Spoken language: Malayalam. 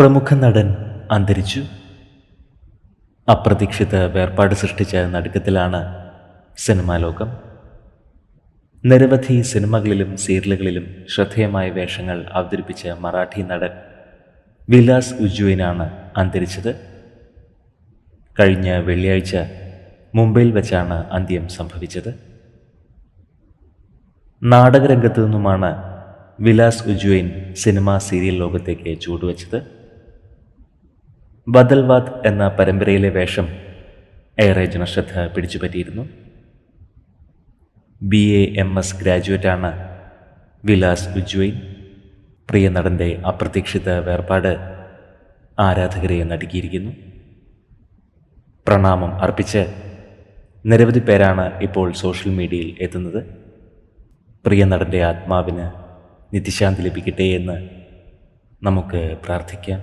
പ്രമുഖ നടൻ അന്തരിച്ചു. അപ്രതീക്ഷിത വേർപാട് സൃഷ്ടിച്ച നടുക്കത്തിലാണ് സിനിമാ ലോകം. നിരവധി സിനിമകളിലും സീരിയലുകളിലും ശ്രദ്ധേയമായ വേഷങ്ങൾ അവതരിപ്പിച്ച മറാഠി നടൻ വിലാസ് ഉജ്ജുവിനാണ് അന്തരിച്ചത്. കഴിഞ്ഞ വെള്ളിയാഴ്ച മുംബൈയിൽ വെച്ചാണ് അന്ത്യം സംഭവിച്ചത്. നാടകരംഗത്തു നിന്നുമാണ് വിലാസ് ഉജ്വൈൻ സിനിമാ സീരിയൽ ലോകത്തേക്ക് ചൂടുവച്ചത്. ബദൽവാദ് എന്ന പരമ്പരയിലെ വേഷം ഏറെ ജനശ്രദ്ധ പിടിച്ചുപറ്റിയിരുന്നു. ബി എ എം എസ് ഗ്രാജുവേറ്റാണ് വിലാസ് ഉജ്വൈൻ പ്രിയ നടന്റെ അപ്രതീക്ഷിത വേർപാട് ആരാധകരെ നടുക്കിയിരിക്കുന്നു. പ്രണാമം അർപ്പിച്ച് നിരവധി പേരാണ് ഇപ്പോൾ സോഷ്യൽ മീഡിയയിൽ എത്തുന്നത്. പ്രിയ നടന്റെ ആത്മാവിന് നിത്യശാന്തി ലഭിക്കട്ടെ എന്ന് നമുക്ക് പ്രാർത്ഥിക്കാം.